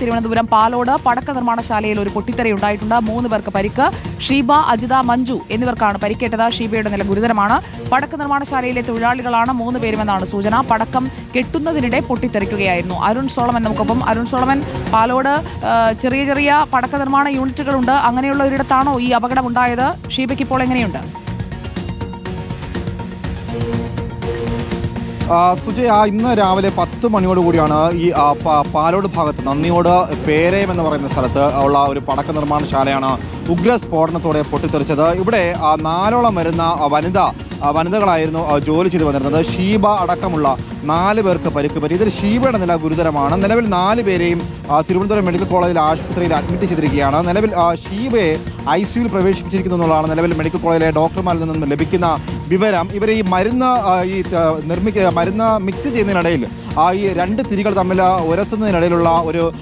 തിരുവനന്തപുരം പാലോട് പടക്ക നിർമ്മാണശാലയിൽ ഒരു പൊട്ടിത്തെറി ഉണ്ടായിട്ടുണ്ട്. മൂന്ന് പേർക്ക് പരിക്ക്. ഷീബ അജിത മഞ്ജു എന്നിവർക്കാണ് പരിക്കേറ്റത്. ഷീബയുടെ നില ഗുരുതരമാണ്. പടക്ക നിർമ്മാണശാലയിലെ തൊഴിലാളികളാണ് മൂന്ന് പേരുമെന്നാണ് സൂചന. പടക്കം കെട്ടുന്നതിനിടെ പൊട്ടിത്തെറിക്കുകയായിരുന്നു. അരുൺ സോളമൻ നമുക്കൊപ്പം. അരുൺ സോളമൻ പാലോട് ചെറിയ ചെറിയ പടക്ക നിർമ്മാണ യൂണിറ്റുകളുണ്ട്. അങ്ങനെയുള്ള ഒരിടത്താണോ ഈ അപകടം ഉണ്ടായത് ഷീബയ്ക്ക് ഇപ്പോൾ എങ്ങനെയുണ്ട്? സുജയ് ആ ഇന്ന് രാവിലെ പത്ത് മണിയോട് കൂടിയാണ് ഈ പാലോട് ഭാഗത്ത് നന്ദിയോട് പേരയം എന്ന് പറയുന്ന സ്ഥലത്ത് ഉള്ള ഒരു പടക്ക നിർമ്മാണശാലയാണ് ഉഗ്ര സ്ഫോടനത്തോടെ പൊട്ടിത്തെറിച്ചത്. ഇവിടെ നാലോളം വരുന്ന വനിത വനിതകളായിരുന്നു ജോലി ചെയ്തു വന്നിരുന്നത്. ഷീബ അടക്കമുള്ള നാല് പേർക്ക് പരിക്ക് പറ്റി. ഇതിൽ ഷീബയുടെ നില ഗുരുതരമാണ്. നിലവിൽ നാല് പേരെയും തിരുവനന്തപുരം മെഡിക്കൽ കോളേജിൽ ആശുപത്രിയിൽ അഡ്മിറ്റ് ചെയ്തിരിക്കുകയാണ്. നിലവിൽ ഷീബയെ ഐ സിയുയിൽ പ്രവേശിപ്പിച്ചിരിക്കുന്നു എന്നുള്ളതാണ് നിലവിൽ മെഡിക്കൽ കോളേജിലെ ഡോക്ടർമാരിൽ നിന്നും ലഭിക്കുന്ന വിവരം. ഇവരെ ഈ മരുന്ന് ഈ നിർമ്മിക്ക മരുന്ന് മിക്സ് ചെയ്യുന്നതിനിടയിൽ ഈ രണ്ട് തിരികൾ തമ്മിൽ ഉരസുന്നതിനിടയിലുള്ള ഒരു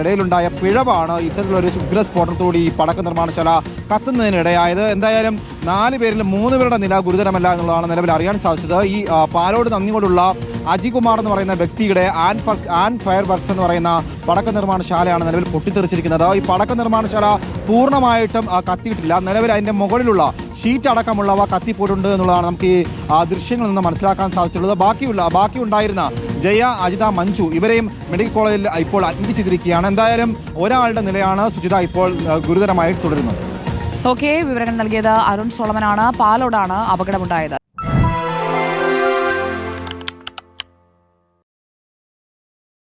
ഇടയിലുണ്ടായ പിഴവാണ് ഇത്തരത്തിലുള്ള ഒരു ഉഗ്രസ്ഫോടനത്തോടെ ഈ പടക്ക നിർമ്മാണശാല കത്തുന്നതിനിടയായത്. എന്തായാലും നാല് പേരിൽ മൂന്ന് പേരുടെ നില ഗുരുതരമല്ല എന്നുള്ളതാണ് നിലവിൽ അറിയാൻ സാധിച്ചത്. ഈ പാലോട് നന്ദിയോടുള്ള അജികുമാർ എന്ന് പറയുന്ന വ്യക്തിയുടെ ആൻ ആൻ ഫയർ വർക്ക്സ് എന്ന് പറയുന്ന പടക്ക നിർമ്മാണശാലയാണ് നിലവിൽ പൊട്ടിത്തെറിച്ചിരിക്കുന്നത്. ഈ പടക്ക നിർമ്മാണശാല പൂർണമായിട്ടും കത്തിയിട്ടില്ല. നിലവിൽ അതിന്റെ മുകളിലുള്ള ഷീറ്റ് അടക്കമുള്ളവ കത്തിപ്പോയിട്ടുണ്ട് എന്നുള്ളതാണ് നമുക്ക് ഈ ദൃശ്യങ്ങളിൽ നിന്ന് മനസ്സിലാക്കാൻ സാധിച്ചിട്ടുള്ളത്. ബാക്കിയുള്ള ബാക്കി ഉണ്ടായിരുന്ന ജയ അജിത മഞ്ജു ഇവരെയും മെഡിക്കൽ കോളേജിൽ ഇപ്പോൾ അഡ്മിറ്റ് ചെയ്തിരിക്കുകയാണ്. എന്തായാലും ഒരാളുടെ നിലയാണ് സുജിത ഇപ്പോൾ ഗുരുതരമായി തുടരുന്നത്. ഓക്കെ വിവരങ്ങൾ നൽകിയത് അരുൺ സോളമനാണ്. പാലോടാണ് അപകടമുണ്ടായത്.